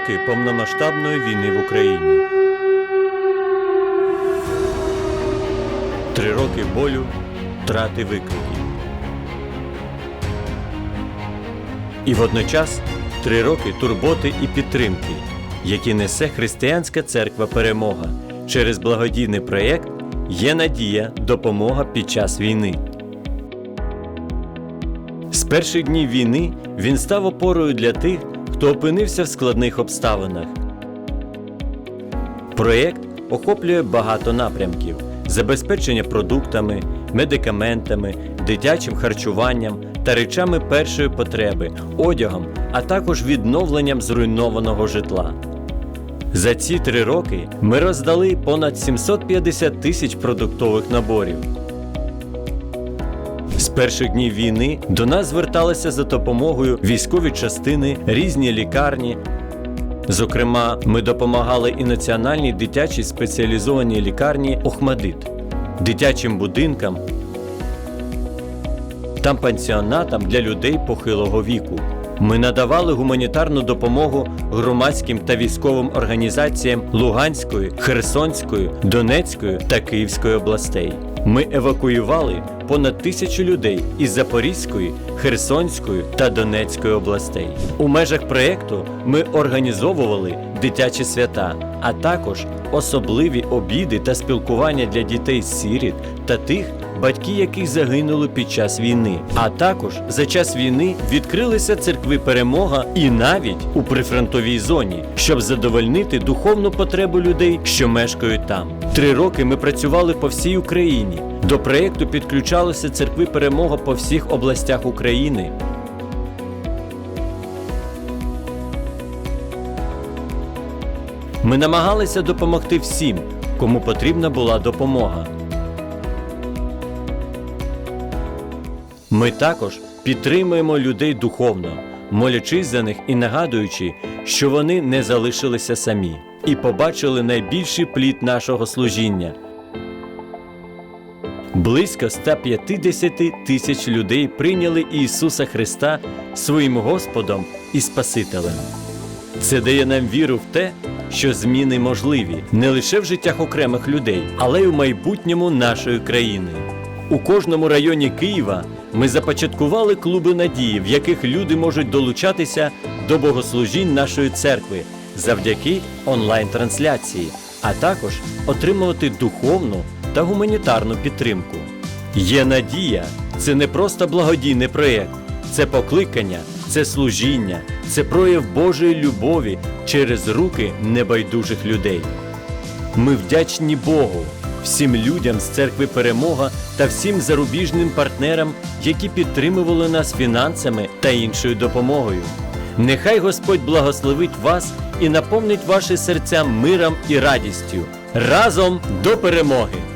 роки повномасштабної війни в Україні. Три роки болю, втрати викликів. І водночас три роки турботи і підтримки, які несе Християнська церква Перемога через благодійний проєкт Є надія, допомога під час війни. З перших днів війни він став опорою для тих, хто опинився в складних обставинах. Проєкт охоплює багато напрямків: забезпечення продуктами, медикаментами, дитячим харчуванням та речами першої потреби, одягом, а також відновленням зруйнованого житла. За ці три роки ми роздали понад 750 тисяч продуктових наборів. Перших днів війни до нас зверталися за допомогою військові частини, різні лікарні. Зокрема, ми допомагали і національній дитячій спеціалізованій лікарні Охмадит, дитячим будинкам та пансіонатам для людей похилого віку. Ми надавали гуманітарну допомогу громадським та військовим організаціям Луганської, Херсонської, Донецької та Київської областей. Ми евакуювали понад тисячу людей із Запорізької, Херсонської та Донецької областей. У межах проєкту ми організовували дитячі свята, а також особливі обіди та спілкування для дітей-сиріт та тих, батьки яких загинули під час війни. А також за час війни відкрилися церкви перемога і навіть у прифронтовій зоні, щоб задовольнити духовну потребу людей, що мешкають там. Три роки ми працювали по всій Україні. До проєкту підключалися церкви перемога по всіх областях України. Ми намагалися допомогти всім, кому потрібна була допомога. Ми також підтримуємо людей духовно, молячись за них і нагадуючи, що вони не залишилися самі і побачили найбільший плід нашого служіння. Близько 150 тисяч людей прийняли Ісуса Христа своїм Господом і Спасителем. Це дає нам віру в те, що зміни можливі не лише в життях окремих людей, але й у майбутньому нашої країни. У кожному районі Києва ми започаткували клуби надії, в яких люди можуть долучатися до богослужінь нашої церкви завдяки онлайн-трансляції, а також отримувати духовну та гуманітарну підтримку. Є надія це не просто благодійний проєкт, це покликання, це служіння, це прояв Божої любові через руки небайдужих людей. Ми вдячні Богу, всім людям з церкви Перемога та всім зарубіжним партнерам, які підтримували нас фінансами та іншою допомогою. Нехай Господь благословить вас і наповнить ваші серця миром і радістю. Разом до перемоги!